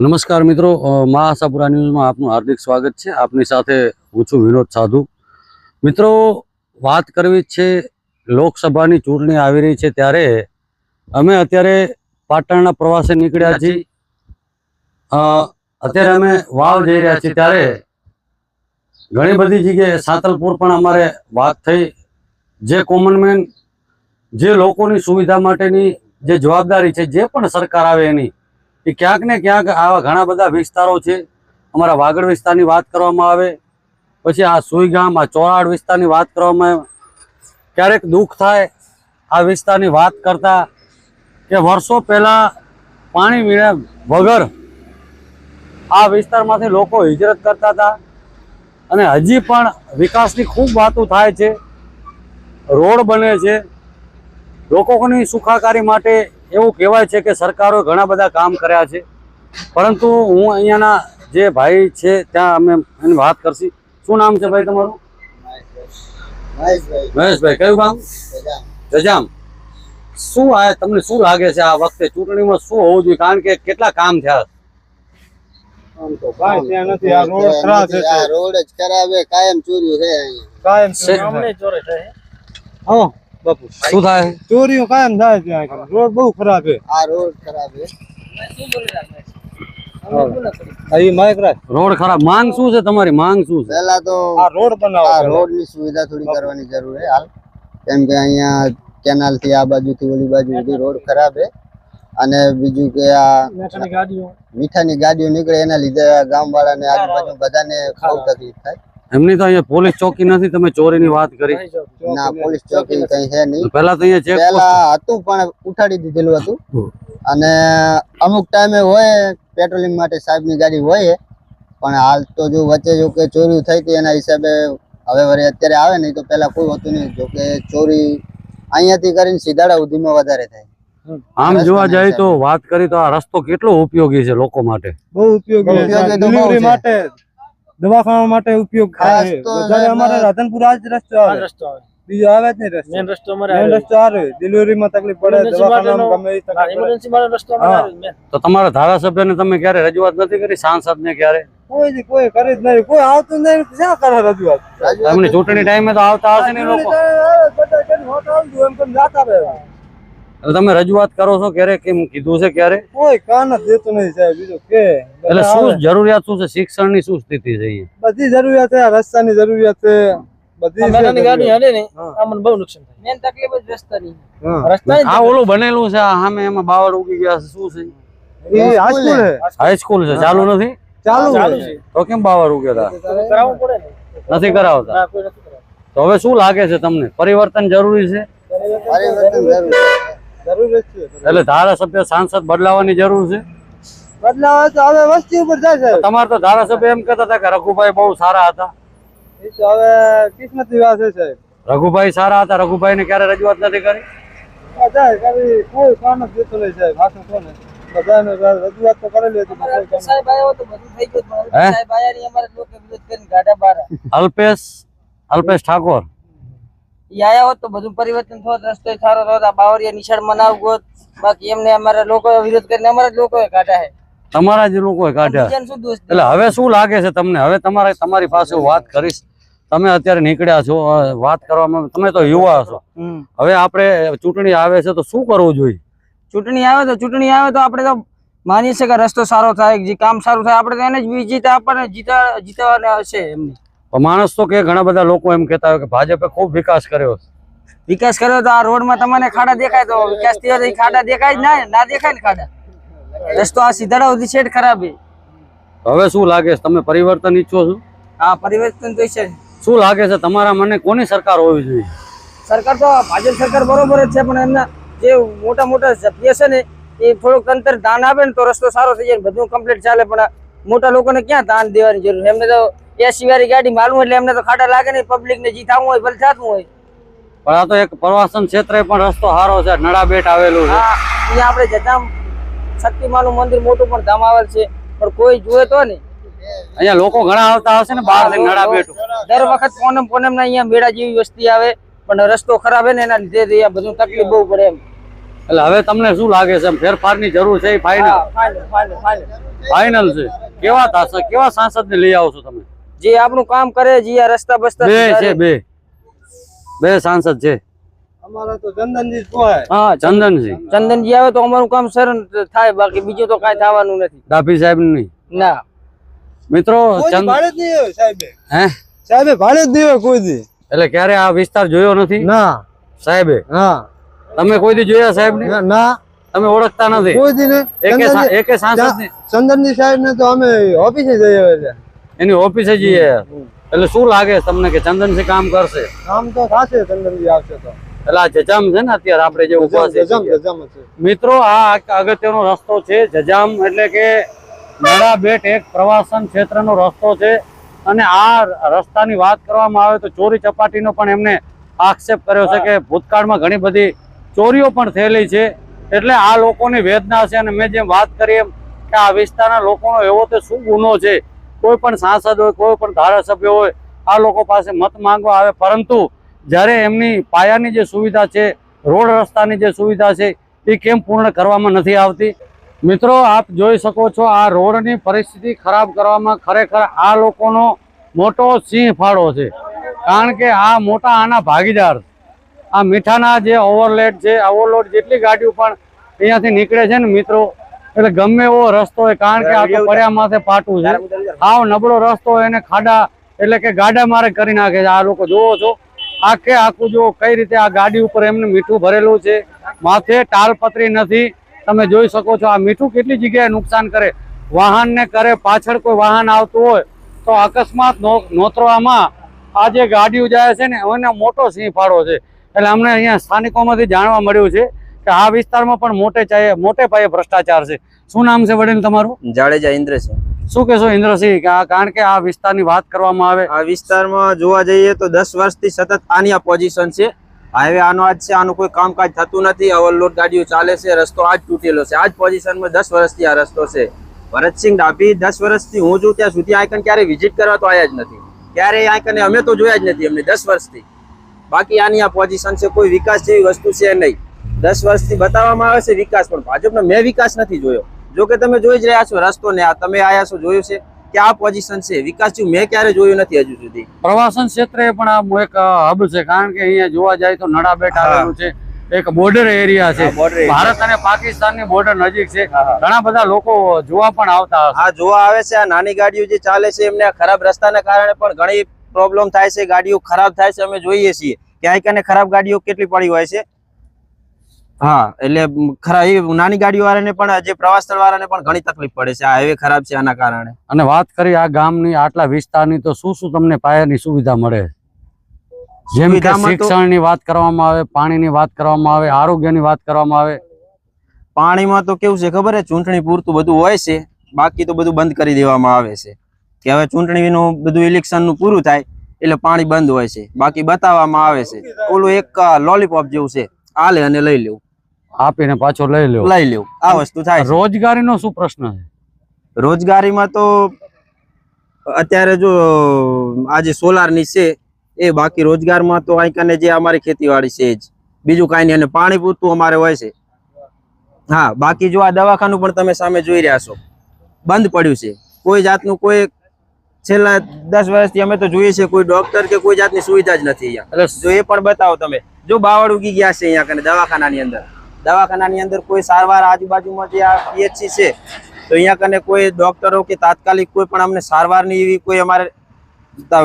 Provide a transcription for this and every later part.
નમસ્કાર મિત્રો મા આશાપુરા ન્યૂઝમાં આપનું હાર્દિક સ્વાગત છે. આપની સાથે હું છું વિનોદ સાધુ. મિત્રો, વાત કરવી છે, લોકસભાની ચૂંટણી આવી રહી છે ત્યારે અમે અત્યારે પાટણના પ્રવાસે નીકળ્યા છીએ. અત્યારે અમે વાવ જઈ રહ્યા છીએ ત્યારે ઘણી બધી જગ્યાએ સાતલપુર પણ અમારે વાત થઈ. જે કોમનમેન જે લોકોની સુવિધા માટેની જે જવાબદારી છે, જે પણ સરકાર આવે એની એ ક્યાંક ને ક્યાંક આવા ઘણા બધા વિસ્તારો છે. અમારા વાગડ વિસ્તારની વાત કરવામાં આવે, પછી આ સુઈગામ, આ ચોરાડ વિસ્તારની વાત કરવામાં આવે. ક્યારેક દુઃખ થાય આ વિસ્તારની વાત કરતા કે વર્ષો પહેલા પાણી વીણા વગર આ વિસ્તારમાંથી લોકો હિજરત કરતા હતા. અને હજી પણ વિકાસની ખૂબ વાતો થાય છે. રોડ બને છે. લોકોની સુખાકારી માટે એવું કહેવાય છે કે સરકારોએ ઘણા બધા કામ કર્યા છે. પરંતુ હું અહીંયાના જે ભાઈ છે ત્યાં અમે એની વાત કરશી. શું નામ છે ભાઈ તમારું? મહેશભાઈ. કયું ગામ? જજામ. શું આ તમને શું લાગે છે આ વખતે ચૂંટણીમાં શું હોવું જોઈએ? કારણ કે કેટલા કામ થયા? આમ તો કાંઈ નથી. રોડ જ ખરાબ કાયમ ચોર્યું છે કાયમ છે. બાપુ શું થાય? ચોરીઓ કાયમ થાય ત્યાં રોડ બહુ ખરાબ છે. આ રોડ ખરાબ છે. રોડ ખરાબ. માંગ શું છે તમારી? માંગ શું છે? પેલા તો આ રોડ બનાવો આ રોડની સુવિધા થોડી કરવાની જરૂર છે હાલ. કેમ કે અહીંયા કેનાલથી આ બાજુ થી ઓલી બાજુ સુધી રોડ ખરાબ છે. અને બીજું કે આ મીઠાની ગાડીઓ. નીકળે એના લીધે ગામ વાળાને આજુબાજુ બધાને બહુ તકલીફ થાય. એમની તો અહીંયા પોલીસ ચોકી નથી તમે ચોરીની વાત કરી. ના પોલીસ ચોકી કઈ છે નહીં. પહેલા તો અહીંયા ચેક પેલા હતું પણ ઉઠાડી દીધેલું હતું. અને અમુક ટાઈમે હોય પેટ્રોલિંગ માટે સાહેબની ગાડી હોય પણ હાલ તો જો વચ્ચે જો કે ચોરી થઈ હતી એના હિસાબે હવે વળી અત્યારે આવે નહીં તો પહેલા કોઈ હતું નહીં. જો કે ચોરી અહીંયાથી કરીને સીધાડા સુધીમાં વધારે થાય. આમ જોવા જાય તો વાત કરી તો આ રસ્તો કેટલો ઉપયોગી છે લોકો માટે? બહુ ઉપયોગી છે. ડિલિવરી માટે દવાખાના માટે ઉપયોગ થાય છે. વધારે અમારે રાધનપુર આ જ રસ્તો આવે. બીજો આવે જ નહીં રસ્તો. મેન રસ્તો અમારે મેન રસ્તો આવે. ડિલિવરીમાં તકલીફ પડે દવાખાનામાં ગમે એ તકલીફ પડે. emergency વાળો રસ્તો અમારે. તો તમારા ધારાસભ્યને તમે ક્યારે રજૂઆત નથી કરી? સાંસદને ક્યારે? કોઈ કોઈ કરી જ નહીં. કોઈ આવતું નહીં. ક્યાં કરે રજૂઆત? તમને ચૂંટણી ટાઈમે તો આવતા હશે ને લોકો. બધા કરીને હોટ આવતું એમ કરીને જાતા રહે એટલે તમે રજૂઆત કરો છો ક્યારે કેમ કીધું છે ક્યારે? કોઈ કાન જ દેતું નહીં સાહેબ બીજું કે. એટલે બધા શું આવે. જરૂરિયાત શું છે? શિક્ષણની શું સ્થિતિ છે અહીંયા? બધી જરૂરિયાત છે આ રસ્તાની જરૂરિયાત છે બધી આ છે મેલાની ગાડી જરૂરિયાત. હાલે ને હા. આ મને બહુ નુકસાન થાય. મેન તકલીફ જ રસ્તાની હા. રસ્તા આ ઓલું બનેલું છે આ સામે એમાં બાવળ ઉગી ગયા છે શું છે? એ હાઈસ્કૂલ છે. હાઈસ્કૂલ છે ચાલુ નથી? ચાલુ ચાલુ છે. છે તો કેમ બાવળ ઉગ્યા હતા કરાવવું પડે ને. નથી કરાવતા? ના કોઈ નથી કરાવતું. તો હવે શું લાગે છે તમને? પરિવર્તન જરૂરી છે? પરિવર્તન જરૂર છે. જરૂર એટલે ધારાસભ્ય સાંસદ બદલાવાની જરૂર છે? બદલાવ તો હવે વસ્તી ઉપર જાય છે. તમારે તો ધારાસભ્ય એમ કહેતા હતા કે રઘુભાઈ બહુ સારા હતા. એ તો હવે કિસ્મત વાત છે સાહેબ. રઘુભાઈ સારા હતા રઘુભાઈ ને ક્યારે રજૂઆત નથી કરી? કોઈ કામ જ દેતું નહીં સાહેબ. હાથું કોને? બધાને રજૂઆત તો કરેલી હતી પણ કોઈ કામ સાહેબ આવ્યો તો બધું થઈ ગયું પણ હે? સાહેબ આયા નહીં અમારે લોકો વિરોધ કરીને ગાડા બહાર અલ્પેશ અલ્પેશ ઠાકોર. આયા હોત તો બધું પરિવર્તન થોત રસ્તો સારો થોત આ બાવરિયા નિશાળ મનાવ બાકી એમને અમારા લોકો વિરોધ કરીને અમારા જ લોકોએ કાઢ્યા છે તમારા જ લોકોએ કાઢ્યા એટલે હવે શું લાગે છે તમને? હવે તમારે તમારી પાસે વાત કરીશ. તમે અત્યારે નીકળ્યા છો વાત કરવામાં તમે તો યુવા છો. હવે આપણે ચૂંટણી આવે છે તો શું કરવું જોઈએ? ચૂંટણી આવે તો ચૂંટણી આવે તો આપણે તો માનીએ છીએ કે રસ્તો સારો થાય જે કામ સારું થાય આપણે તો એને જ વિજેતા આપણને જીતા જીતવાના હશે એમને. માણસ તો કે ઘણા બધા લોકો એમ કહેતા હોય કે ભાજપે ખૂબ વિકાસ કર્યો વિકાસ કર્યો તો આ રોડમાં તમને ખાડા દેખાય તો વિકાસ થયો તો ખાડા દેખાય જ ના ના દેખાય ને ખાડા. રસ્તો આ સીધાડા સુધી છેડ ખરાબ હવે શું લાગે છે? તમે પરિવર્તન ઈચ્છો છો? આ પરિવર્તન તો છે શું લાગે છે? તમારા મને કોની સરકાર હોવી જોઈએ? સરકાર તો ભાજપ સરકાર બરોબર જ છે પણ એમના જે મોટા મોટા સભ્ય છે ને એ થોડુંક અંતર દાન આપે ને તો રસ્તો સારો થઈ જાય બધું કમ્પ્લીટ ચાલે પણ મોટા લોકોને ક્યાં દાન દેવાની જરૂર એમને તો એસી વાળી ગાડી માલુમ એટલે એમને તો ખાડા લાગે નહીં પબ્લિક ને જીતાવું હોય ભલે થતું હોય. પણ આ તો એક પ્રવાસન ક્ષેત્રે પણ રસ્તો સારો છે નડાબેટ આવેલું છે. અહીંયા આપણે જધામ શક્તિમાનું મંદિર મોટું પણ ધામ આવેલ છે પણ કોઈ જુએ તો ને અહીંયા લોકો ઘણા આવતા હશે ને બહાર નડાબેટ દર વખત પોનમ પોનમ ના અહીંયા મેળા જેવી વસ્તી આવે પણ રસ્તો ખરાબ હે ને એના લીધે બધું તકલીફ બહુ પડે એમ. એટલે હવે તમને શું લાગે છે ફેરફારની જરૂર છે ફાઇનલ. ફાઇનલ છે. કેવા થશે? કેવા સાંસદને લઈ આવશો તમે? જે આપણું કામ કરે જે આ રસ્તા બસ્તા બે છે બે. બે સાંસદ છે. અમારા તો ચંદનજી હા ચંદનજી. ચંદનજી આવે તો અમારું કામ સર થાય બાકી બીજું તો કાઈ થવાનું નથી. ડાભી સાહેબ નહીં. ના. મિત્રો ચંદ ભાડે જ નહીં હોય સાહેબે. હે? સાહેબે ભાડે જ નહીં હોય કોઈ દી. એટલે ક્યારે આ વિસ્તાર જોયો નથી? ના. સાહેબે? હા. તમે કોઈ દી જોયા સાહેબ ના, ના. તમે ઓળખતા નથી. કોઈ દી ને એકે સાંસદની ચંદનજી સાહેબ ને તો અમે ઓફિસે જઈએ એની ઓફિસે જઈએ એટલે શું લાગે તમને કે ચંદનસિંહ કામ કરશે? કામ તો થશે ચંદનજી આવશે તો. એટલે આ જજામ છે ને અત્યારે આપણે જે ઊભા છે. મિત્રો આ અગત્યનો રસ્તો છે જજામ એટલે કે નડા બેટ એક પ્રવાસન ક્ષેત્રનો રસ્તો છે. અને આ રસ્તાની વાત કરવામાં આવે તો ચોરી ચપાટીનો પણ એમને આક્ષેપ કર્યો છે કે ભૂતકાળમાં ઘણી બધી ચોરીઓ પણ થયેલી છે. એટલે આ લોકોની વેદના છે. અને મેં જેમ વાત કરી એમ કે આ વિસ્તારના લોકોનો એવો તો શું ગુનો છે? કોઈ પણ સાંસદ હોય, કોઈ પણ ધારાસભ્ય હોય, આ લોકો પાસે મત માંગવા આવે. પરંતુ જ્યારે એમની પાયાની જે સુવિધા છે, રોડ રસ્તાની જે સુવિધા છે, એ કેમ પૂર્ણ કરવામાં નથી આવતી? મિત્રો, આપ જોઈ શકો છો, આ રોડની પરિસ્થિતિ ખરાબ કરવામાં ખરેખર આ લોકોનો મોટો સિંહ ફાળો છે. કારણ કે આ મોટા આના ભાગીદાર, આ મીઠાના જે ઓવરલેટ છે ઓવરલોડ જેટલી ગાડીઓ પણ અહીંયાથી નીકળે છે ને મિત્રો એટલે ગમે એવો રસ્તો હોય કારણ કે આ તો પડ્યા માથે પાટું છે. આવ નબળો રસ્તો હોય એને ખાડા એટલે કે ગાડા મારે કરી નાખે છે. આ લોકો જોવો છો. આખે આખું જો કઈ રીતે આ ગાડી ઉપર એમને મીઠું ભરેલું છે. માથે તાલપત્રી નથી. તમે જોઈ શકો છો આ મીઠું કેટલી જગ્યાએ નુકસાન કરે. વાહનને કરે પાછળ કોઈ વાહન આવતું હોય તો અકસ્માત નોતરવામાં આ જે ગાડીઓ જાય છે ને એને મોટો સિંહ ફાળો છે. એટલે અમને અહીંયા સ્થાનિકોમાંથી જાણવા મળ્યું છે કે આ વિસ્તારમાં પણ મોટે ચાયે મોટે પાયે ભ્રષ્ટાચાર છે. શું નામ છે વડીલ તમારું? જાડેજા ઇન્દ્રસિંહ શું કહેશો ઇન્દ્રસિંહ? કે આ કારણ કે આ વિસ્તારની વાત કરવામાં આવે. આ વિસ્તારમાં જોવા જઈએ તો દસ વર્ષથી સતત આની આ પોઝિશન છે. હાઈવે આનો આજ છે આનું કોઈ કામકાજ થતું નથી. ઓવરલોડ ગાડીઓ ચાલે છે રસ્તો આજ તૂટેલો છે. આજ પોઝિશનમાં દસ વર્ષથી આ રસ્તો છે. ભરતસિંહ ડાભી દસ વર્ષથી હું છું ત્યાં સુધી આયકન ક્યારે વિઝિટ કરવા તો આવ્યા જ નથી. ક્યારે આઈકને અમે તો જોયા જ નથી અમને દસ વર્ષથી. બાકી આની આ પોઝિશન છે કોઈ વિકાસ જેવી વસ્તુ છે નહીં. દસ વર્ષથી બતાવવામાં આવે છે વિકાસ પણ. ભાજપનો મેં વિકાસ નથી જોયો. જો કે તમે જોઈ જ રહ્યા છો રસ્તો ને આ તમે આયા છો જોયું છે કે આ પોઝિશન છે. વિકાસ જેવું મેં ક્યારે જોયું નથી હજુ સુધી. પ્રવાસન ક્ષેત્રે પણ આ એક હબ છે. કારણ કે અહીંયા જોવા જાય તો નડાબેટ આવેલું છે. એક બોર્ડર એરિયા છે. ભારત અને પાકિસ્તાનની બોર્ડર નજીક છે. ઘણા બધા લોકો જોવા પણ આવતા હા જોવા આવે છે. આ નાની ગાડીઓ જે ચાલે છે એમને ખરાબ રસ્તાના કારણે પણ ઘણી પ્રોબ્લેમ થાય છે. ગાડીઓ ખરાબ થાય છે. અમે જોઈએ છીએ. ક્યાંય કને ખરાબ ગાડીઓ કેટલી પડી હોય છે. હા એટલે ખરા એ નાની ગાડીઓ વાળાને પણ જે પ્રવાસ સ્થળ વાળાને પણ ઘણી તકલીફ પડે છે. આ હાઈવે ખરાબ છે આના કારણે. અને વાત કરી આ ગામની આટલા વિસ્તારની તો શું શું તમને પાયાની સુવિધા મળે? જેમ કે શિક્ષણની વાત કરવામાં આવે પાણીની વાત કરવામાં આવે આરોગ્યની વાત કરવામાં આવે. પાણીમાં તો કેવું છે ખબર છે? ચૂંટણી પૂરતું બધું હોય છે. બાકી તો બધું બંધ કરી દેવામાં આવે છે. કે હવે ચૂંટણીનું બધું ઇલેક્શનનું પૂરું થાય એટલે પાણી બંધ હોય છે. બાકી બતાવવામાં આવે છે. ઓલું એક લોલીપોપ જેવું છે. આ લે અને લઈ લેવું. આપીને પાછો લઈ લ્યો. લઈ લેવું આ વસ્તુ થાય રોજગારી રોજગારીનો શું પ્રશ્ન છે? રોજગારીમાં તો અત્યારે જો આજે સોલારની છે એ બાકી રોજગારમાં તો અહીં કને જે અમારી ખેતીવાડી છે જ. બીજું કાંઈ નહીં અને પાણી પૂરતું અમારે હોય છે. હા બાકી જો આ દવાખાનું પણ તમે સામે જોઈ રહ્યા છો. બંધ પડ્યું છે. કોઈ જાતનું કોઈ છેલ્લા દસ વર્ષથી અમે તો જોઈએ છીએ કોઈ ડોક્ટર કે કોઈ જાતની સુવિધા જ નથી અહીંયા. જો એ પણ બતાવો તમે. જો બાવળ ઉગી ગયા છે અહીંયા કને દવાખાનાની અંદર. દવાખાનાની અંદર કોઈ સારવાર આજુબાજુમાં જે આ પીએચસી છે તો અહીંયા કને કોઈ ડોક્ટરો કે તાત્કાલિક કોઈ પણ અમને સારવારની એવી કોઈ અમારે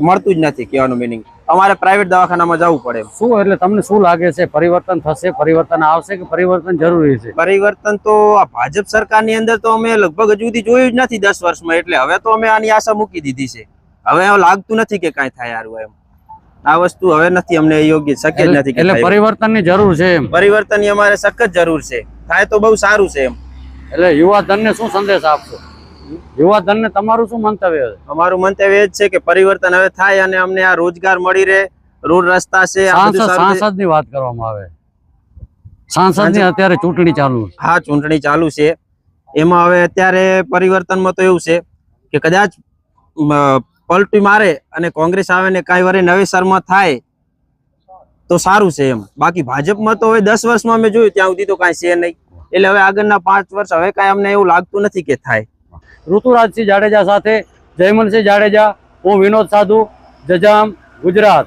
મળતું જ નથી કહેવાનું મિનિંગ અમારે પ્રાઇવેટ દવાખાનામાં જવું પડે શું એટલે તમને શું લાગે છે પરિવર્તન થશે પરિવર્તન આવશે કે પરિવર્તન જરૂરી છે? પરિવર્તન તો આ ભાજપ સરકારની અંદર તો અમે લગભગ હજુ સુધી જોયું જ નથી દસ વર્ષમાં એટલે હવે તો અમે આની આશા મૂકી દીધી છે. હવે લાગતું નથી કે કાંઈ થાય સારું એમ. આ વસ્તુ હવે નથી અમને યોગ્ય શક્ય જ નથી એટલે. પરિવર્તનની જરૂર છે એમ. પરિવર્તનની અમારે સખત જરૂર છે. થાય તો બહુ સારું છે એમ. એટલે યુવા ધનને શું સંદેશ આપશો? યુવા ધનને તમારું શું મંતવ્ય છે? અમારું મંતવ્ય એ જ છે કે પરિવર્તન હવે થાય અને અમને આ રોજગાર મળી રહે રોડ રસ્તા છે સાંસદની વાત કરવામાં આવે. સાંસદની અત્યારે ચૂંટણી ચાલુ છે. હા ચૂંટણી ચાલુ છે. એમાં હવે અત્યારે પરિવર્તનમાં તો એવું છે કે કદાચ મ, પલટી મારે અને કોંગ્રેસ આવે ને કાંઈ વરે નવેસરમાં થાય, તો સારું છે એમ. બાકી ભાજપમાં તો હવે દસ વર્ષમાં અમે જોયું, ત્યાં સુધી તો કાંઈ છે નહીં. એટલે હવે આગળના પાંચ વર્ષ હવે કાંઈ અમને એવું લાગતું નથી કે થાય. ઋતુરાજસિંહ જાડેજા સાથે, જયમનસિંહ જાડેજા, હું વિનોદ સાધુ, જજામ, ગુજરાત.